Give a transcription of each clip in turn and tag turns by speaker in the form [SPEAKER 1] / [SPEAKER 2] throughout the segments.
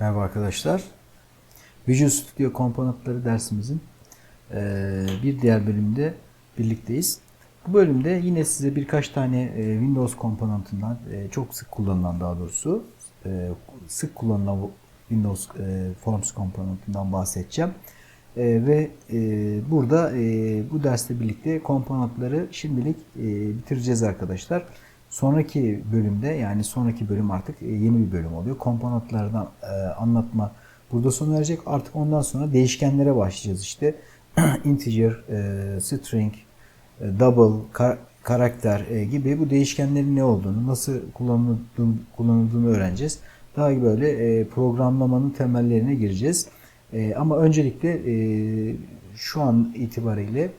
[SPEAKER 1] Merhaba arkadaşlar. Visual Studio komponentleri dersimizin eee, bir diğer bölümünde birlikteyiz. Bu bölümde yine size birkaç tane eee, Windows komponentinden eee, çok sık kullanılan daha doğrusu sık kullanılan Windows Forms komponentinden bahsedeceğim. Ve burada bu dersle birlikte komponentleri şimdilik bitireceğiz arkadaşlar. Sonraki bölümde yani sonraki bölüm artık e, yeni bir bölüm oluyor. Komponentlerden e, anlatma burada sona erecek. Artık ondan sonra değişkenlere başlayacağız işte. Integer, e, string, double, kar- karakter gibi bu değişkenlerin ne olduğunu, nasıl kullanıldığını, kullanıldığını öğreneceğiz. Daha böyle programlamanın temellerine gireceğiz. Ama öncelikle şu an itibariyle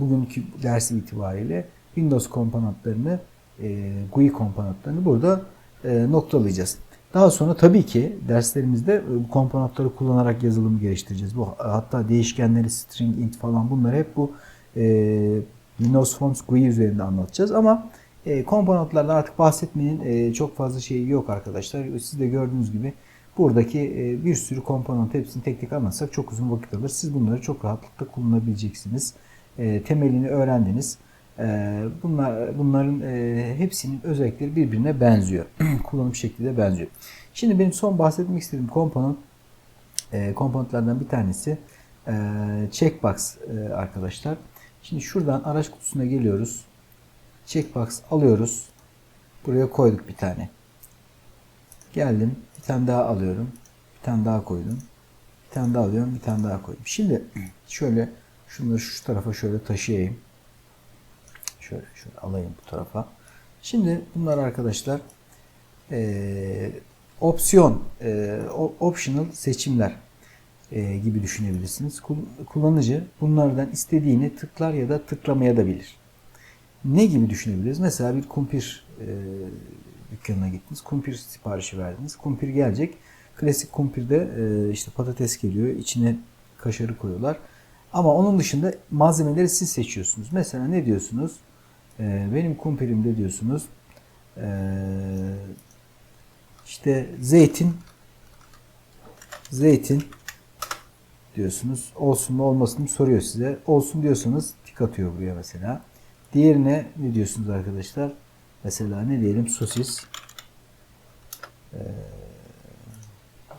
[SPEAKER 1] bugünkü ders itibariyle Windows komponentlerini GUI komponentlerini burada e, noktalayacağız. Daha sonra tabii ki derslerimizde e, bu komponentleri kullanarak yazılımı geliştireceğiz. Bu hatta değişkenleri, string, int falan bunları hep bu e, Windows Forms GUI üzerinde anlatacağız. Ama e, komponentlerden artık bahsetmenin e, çok fazla şeyi yok arkadaşlar. Siz de gördüğünüz gibi buradaki e, bir sürü komponent hepsini tek tek anlatsak çok uzun vakit alır. Siz bunları çok rahatlıkla kullanabileceksiniz. E, temelini öğrendiniz. Ee, Bunlar, bunların e, hepsinin özellikleri birbirine benziyor. Kullanım şekli de benziyor. Şimdi benim son bahsetmek istediğim komponent e, komponentlerden bir tanesi e, checkbox arkadaşlar. Şimdi şuradan araç kutusuna geliyoruz. Checkbox alıyoruz. Buraya koyduk bir tane. Geldim. Bir tane daha alıyorum. Bir tane daha koydum. Bir tane daha alıyorum. Bir tane daha koydum. Şimdi şöyle şunları şu tarafa şöyle taşıyayım. Şöyle şöyle alayım bu tarafa. Şimdi bunlar arkadaşlar eee, opsiyon, o- optional seçimler eee, gibi düşünebilirsiniz. Kul- Kullanıcı bunlardan istediğini tıklar ya da tıklamaya da bilir. Ne gibi düşünebiliriz? Mesela bir kumpir eee, dükkanına gittiniz. Kumpir siparişi verdiniz. Kumpir gelecek. Klasik kumpirde eee, işte patates geliyor. içine kaşarı koyuyorlar. Ama onun dışında malzemeleri siz seçiyorsunuz. Mesela ne diyorsunuz? Ee, benim kumpirimde diyorsunuz ee, işte zeytin zeytin diyorsunuz. Olsun mu olmasın mı soruyor size. Olsun diyorsanız tik atıyor buraya mesela. Diğerine ne diyorsunuz arkadaşlar? Mesela ne diyelim sosis. Ee,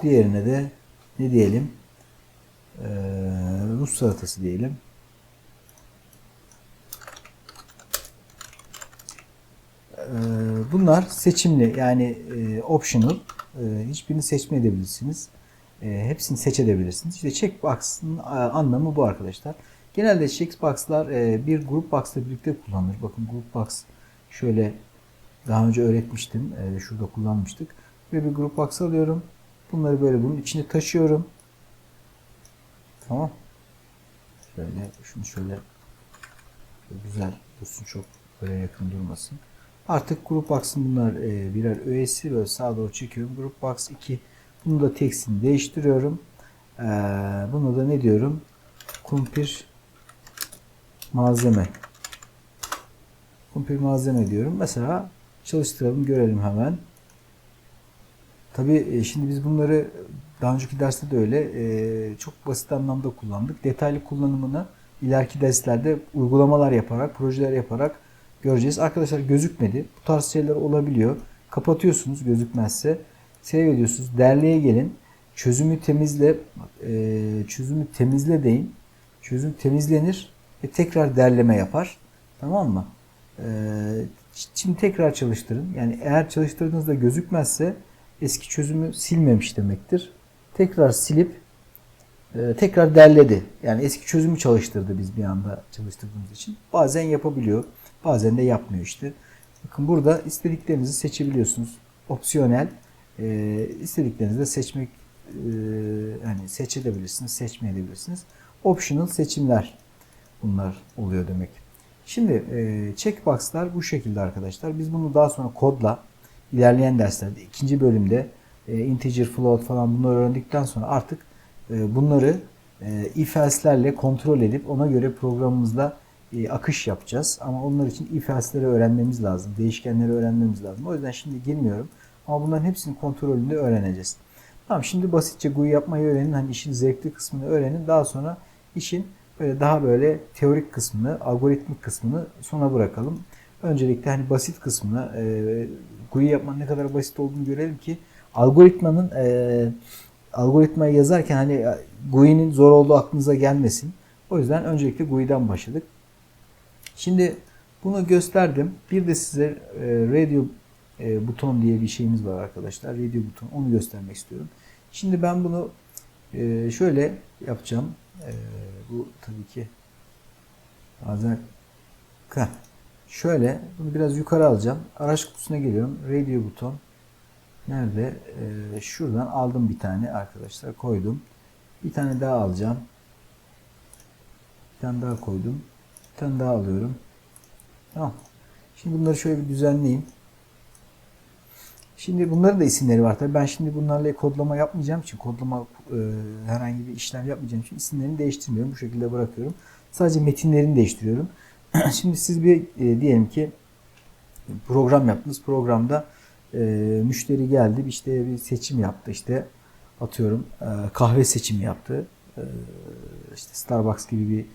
[SPEAKER 1] diğerine de ne diyelim? Ee, Rus salatası diyelim. Bunlar seçimli yani e, optional. E, hiçbirini seçmeyebilirsiniz. E, hepsini seçebilirsiniz. İşte checkbox'ın e, anlamı bu arkadaşlar. Genelde checkbox'lar e, bir group box'la birlikte kullanılır. Bakın group box şöyle daha önce öğretmiştim. E, şurada kullanmıştık. Ve bir group box alıyorum. Bunları böyle bunun içine taşıyorum. Tamam. Şöyle şunu şöyle güzel dursun çok böyle yakın durmasın. Artık Group Box'ın bunlar e, birer öğesi böyle sağa doğru çekiyorum. Group Box 2 bunu da tekstini değiştiriyorum. E, bunu da ne diyorum? Kumpir malzeme. Kumpir malzeme diyorum. Mesela çalıştıralım görelim hemen. Tabii şimdi biz bunları daha önceki derste de öyle e, çok basit anlamda kullandık. Detaylı kullanımını ileriki derslerde uygulamalar yaparak, projeler yaparak göreceğiz. Arkadaşlar gözükmedi. Bu tarz şeyler olabiliyor. Kapatıyorsunuz gözükmezse. Save ediyorsunuz. Derleye gelin. Çözümü temizle. e, çözümü temizle deyin. Çözüm temizlenir ve tekrar derleme yapar. Tamam mı? E, şimdi tekrar çalıştırın. Yani eğer çalıştırdığınızda gözükmezse eski çözümü silmemiş demektir. Tekrar silip e, tekrar derledi. Yani eski çözümü çalıştırdı biz bir anda çalıştırdığımız için. Bazen yapabiliyor. Bazen de yapmıyor işte. Bakın burada istediklerinizi seçebiliyorsunuz. Opsiyonel. E, istediklerinizi de seçmek e, yani seçebilirsiniz, seçmeyebilirsiniz. Optional seçimler bunlar oluyor demek. Şimdi e, checkbox'lar bu şekilde arkadaşlar. Biz bunu daha sonra kodla ilerleyen derslerde ikinci bölümde e, integer, float falan bunları öğrendikten sonra artık e, bunları e, if else'lerle kontrol edip ona göre programımızda e, akış yapacağız. Ama onlar için if else'leri öğrenmemiz lazım. Değişkenleri öğrenmemiz lazım. O yüzden şimdi girmiyorum. Ama bunların hepsinin kontrolünde öğreneceğiz. Tamam şimdi basitçe GUI yapmayı öğrenin. Hani işin zevkli kısmını öğrenin. Daha sonra işin böyle daha böyle teorik kısmını, algoritmik kısmını sona bırakalım. Öncelikle hani basit kısmını, e, GUI yapmanın ne kadar basit olduğunu görelim ki algoritmanın e, algoritmayı yazarken hani GUI'nin zor olduğu aklınıza gelmesin. O yüzden öncelikle GUI'den başladık. Şimdi bunu gösterdim. Bir de size e, radio e, buton diye bir şeyimiz var arkadaşlar. Radio buton. Onu göstermek istiyorum. Şimdi ben bunu e, şöyle yapacağım. E, bu tabii ki bazen Heh. şöyle bunu biraz yukarı alacağım. Araç kutusuna geliyorum. Radio buton. Nerede? E, şuradan aldım bir tane arkadaşlar. Koydum. Bir tane daha alacağım. Bir tane daha koydum. Bir tane daha alıyorum. Tamam. Şimdi bunları şöyle bir düzenleyeyim. Şimdi bunların da isimleri var tabii. Ben şimdi bunlarla kodlama yapmayacağım için, kodlama e, herhangi bir işlem yapmayacağım için isimlerini değiştirmiyorum. Bu şekilde bırakıyorum. Sadece metinlerini değiştiriyorum. şimdi siz bir e, diyelim ki program yaptınız. Programda e, müşteri geldi. işte bir seçim yaptı. İşte atıyorum e, kahve seçimi yaptı. E, işte Starbucks gibi bir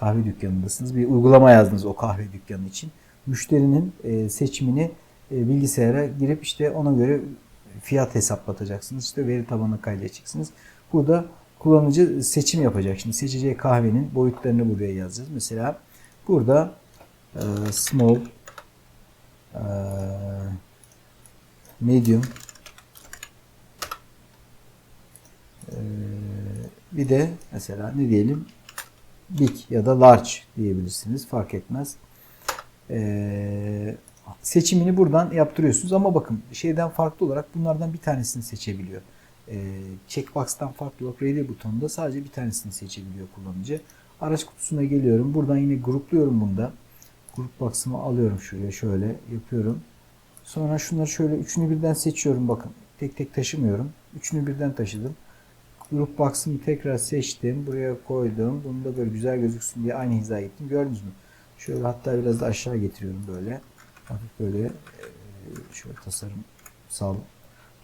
[SPEAKER 1] kahve dükkanındasınız. Bir uygulama yazdınız o kahve dükkanı için. Müşterinin e, seçimini e, bilgisayara girip işte ona göre fiyat hesaplatacaksınız. İşte veri tabanına kaydedeceksiniz. Burada kullanıcı seçim yapacak. Şimdi seçeceği kahvenin boyutlarını buraya yazacağız. Mesela burada e, small medium bir de mesela ne diyelim big ya da large diyebilirsiniz. Fark etmez. Ee, seçimini buradan yaptırıyorsunuz ama bakın şeyden farklı olarak bunlardan bir tanesini seçebiliyor. Ee, checkbox'tan farklı olarak radio butonunda sadece bir tanesini seçebiliyor kullanıcı. Araç kutusuna geliyorum. Buradan yine grupluyorum bunda. Grup box'ımı alıyorum şuraya şöyle yapıyorum. Sonra şunları şöyle üçünü birden seçiyorum bakın. Tek tek taşımıyorum. Üçünü birden taşıdım. Grup box'ımı tekrar seçtim. Buraya koydum. Bunu da böyle güzel gözüksün diye aynı hizaya gittim. Gördünüz mü? Şöyle hatta biraz da aşağı getiriyorum böyle. Hafif böyle e, şöyle tasarımsal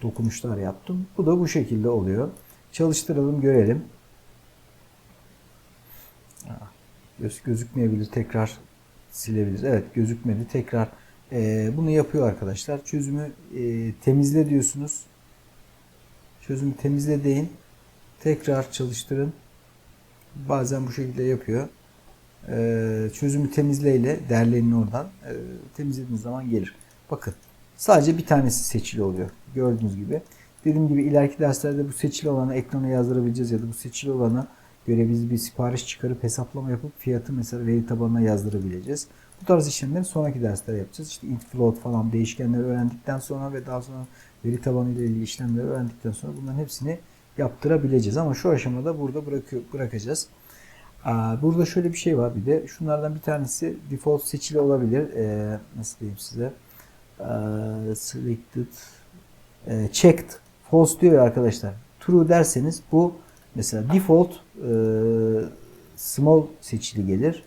[SPEAKER 1] dokunuşlar yaptım. Bu da bu şekilde oluyor. Çalıştıralım görelim. Göz gözükmeyebilir. Tekrar silebiliriz. Evet gözükmedi. Tekrar e, bunu yapıyor arkadaşlar. Çözümü e, temizle diyorsunuz. Çözümü temizle deyin. Tekrar çalıştırın. Bazen bu şekilde yapıyor. Ee, çözümü temizleyle derlenin oradan e, temizlediğiniz zaman gelir. Bakın sadece bir tanesi seçili oluyor. Gördüğünüz gibi. Dediğim gibi ileriki derslerde bu seçili olanı ekrana yazdırabileceğiz ya da bu seçili olana göre biz bir sipariş çıkarıp hesaplama yapıp fiyatı mesela veri tabanına yazdırabileceğiz. Bu tarz işlemleri sonraki derslerde yapacağız. İşte int float falan değişkenleri öğrendikten sonra ve daha sonra veri tabanı ile ilgili işlemleri öğrendikten sonra bunların hepsini yaptırabileceğiz. Ama şu aşamada burada bırakıyor, bırakacağız. Burada şöyle bir şey var bir de. Şunlardan bir tanesi default seçili olabilir. Ee, nasıl diyeyim size? Ee, selected e, checked false diyor ya arkadaşlar. True derseniz bu mesela default e, small seçili gelir.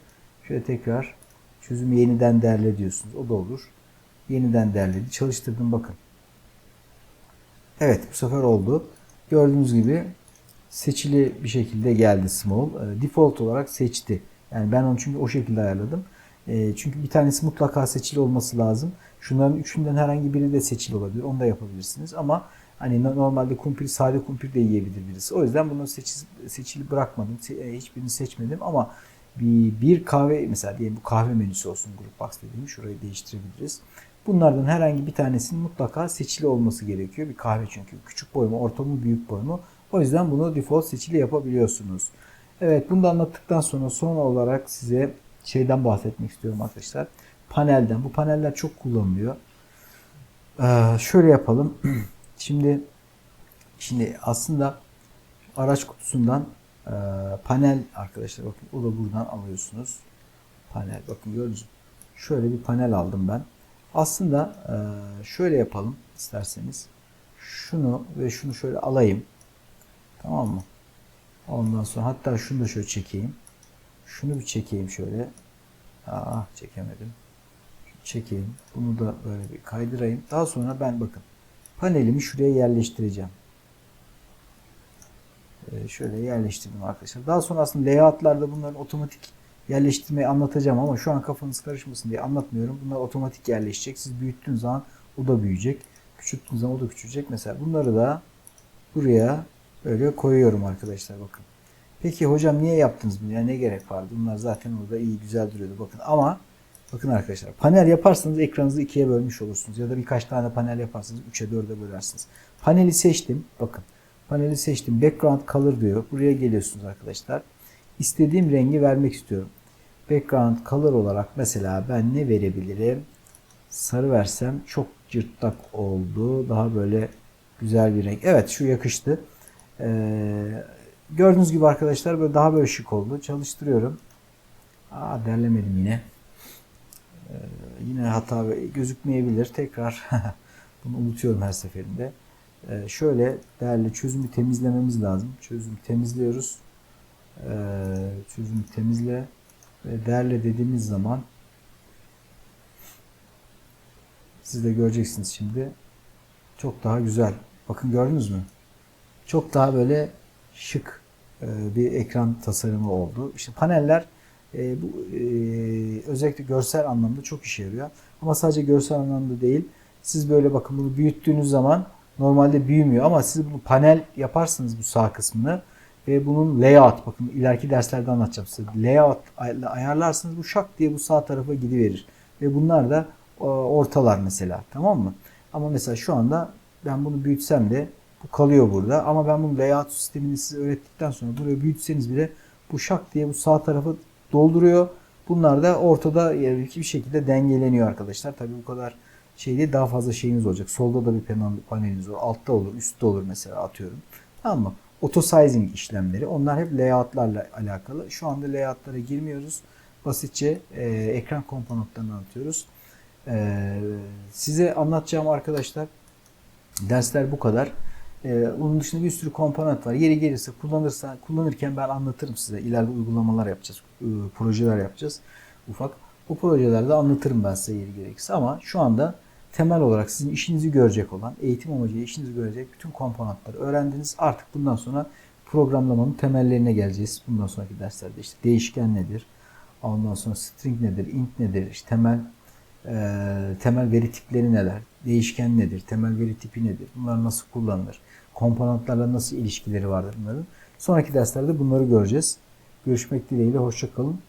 [SPEAKER 1] Şöyle tekrar çözümü yeniden derle diyorsunuz. O da olur. Yeniden derledi. Çalıştırdım bakın. Evet bu sefer oldu. Gördüğünüz gibi seçili bir şekilde geldi small. E, default olarak seçti. Yani ben onu çünkü o şekilde ayarladım. E, çünkü bir tanesi mutlaka seçili olması lazım. Şunların üçünden herhangi biri de seçili olabilir. Onu da yapabilirsiniz. Ama hani normalde kumpir, sade kumpir de yiyebilir birisi. O yüzden bunu seç, seçili bırakmadım. E, hiçbirini seçmedim ama bir, bir kahve mesela diyelim bu kahve menüsü olsun grup box dediğim şurayı değiştirebiliriz. Bunlardan herhangi bir tanesinin mutlaka seçili olması gerekiyor. Bir kahve çünkü küçük boy mu, orta mı, büyük boy mu o yüzden bunu default seçili yapabiliyorsunuz. Evet bunu da anlattıktan sonra son olarak size şeyden bahsetmek istiyorum arkadaşlar. Panelden. Bu paneller çok kullanılıyor. Ee, şöyle yapalım. Şimdi şimdi aslında araç kutusundan e, panel arkadaşlar bakın o da buradan alıyorsunuz. Panel bakın gördünüz mü? Şöyle bir panel aldım ben. Aslında e, şöyle yapalım isterseniz. Şunu ve şunu şöyle alayım. Tamam mı? Ondan sonra hatta şunu da şöyle çekeyim. Şunu bir çekeyim şöyle. Aa çekemedim. Çekeyim. Bunu da böyle bir kaydırayım. Daha sonra ben bakın panelimi şuraya yerleştireceğim. Ee, şöyle yerleştirdim arkadaşlar. Daha sonra aslında layoutlarda bunların otomatik yerleştirmeyi anlatacağım ama şu an kafanız karışmasın diye anlatmıyorum. Bunlar otomatik yerleşecek. Siz büyüttüğünüz zaman o da büyüyecek. Küçülttüğünüz zaman o da küçülecek. Mesela bunları da buraya böyle koyuyorum arkadaşlar bakın. Peki hocam niye yaptınız bunu? Yani ne gerek vardı? Bunlar zaten orada iyi güzel duruyordu. Bakın ama bakın arkadaşlar panel yaparsanız ekranınızı ikiye bölmüş olursunuz. Ya da birkaç tane panel yaparsanız 3'e 4'e bölersiniz. Paneli seçtim. Bakın paneli seçtim. Background color diyor. Buraya geliyorsunuz arkadaşlar. İstediğim rengi vermek istiyorum. Background color olarak mesela ben ne verebilirim? Sarı versem çok cırtlak oldu. Daha böyle güzel bir renk. Evet şu yakıştı. Ee, gördüğünüz gibi arkadaşlar böyle daha böyle şık oldu. Çalıştırıyorum. Aa derlemedim yine. Ee, yine hata gözükmeyebilir. Tekrar bunu unutuyorum her seferinde. Ee, şöyle değerli çözümü temizlememiz lazım. Çözümü temizliyoruz. Ee, çözümü temizle ve değerle dediğimiz zaman siz de göreceksiniz şimdi. Çok daha güzel. Bakın gördünüz mü? Çok daha böyle şık e, bir ekran tasarımı oldu. İşte paneller e, bu e, özellikle görsel anlamda çok işe yarıyor. Ama sadece görsel anlamda değil. Siz böyle bakın bunu büyüttüğünüz zaman normalde büyümüyor ama siz bunu panel yaparsınız bu sağ kısmını ve bunun layout bakın ileriki derslerde anlatacağım size. Layout ay- ayarlarsınız bu şak diye bu sağ tarafa gidiverir. Ve bunlar da ortalar mesela tamam mı? Ama mesela şu anda ben bunu büyütsem de bu kalıyor burada. Ama ben bunun layout sistemini size öğrettikten sonra buraya büyütseniz bile bu şak diye bu sağ tarafı dolduruyor. Bunlar da ortada bir şekilde dengeleniyor arkadaşlar. Tabii bu kadar şey değil daha fazla şeyiniz olacak. Solda da bir panel, paneliniz olur. Altta olur, üstte olur mesela atıyorum. Tamam mı? Auto sizing işlemleri. Onlar hep layoutlarla alakalı. Şu anda layoutlara girmiyoruz. Basitçe e, ekran komponentlerini anlatıyoruz. E, size anlatacağım arkadaşlar dersler bu kadar. Ee, onun dışında bir sürü komponent var. Yeri gelirse kullanırsa kullanırken ben anlatırım size. İleride uygulamalar yapacağız, e, projeler yapacağız. Ufak. Bu projelerde anlatırım ben size yeri gerekirse ama şu anda temel olarak sizin işinizi görecek olan, eğitim amacıyla işinizi görecek bütün komponentleri öğrendiniz. Artık bundan sonra programlamanın temellerine geleceğiz. Bundan sonraki derslerde işte değişken nedir? Ondan sonra string nedir? int nedir? İşte temel e, temel veri tipleri neler? Değişken nedir? Temel veri tipi nedir? Bunlar nasıl kullanılır? Komponentlerle nasıl ilişkileri vardır bunların? Sonraki derslerde bunları göreceğiz. Görüşmek dileğiyle. Hoşçakalın.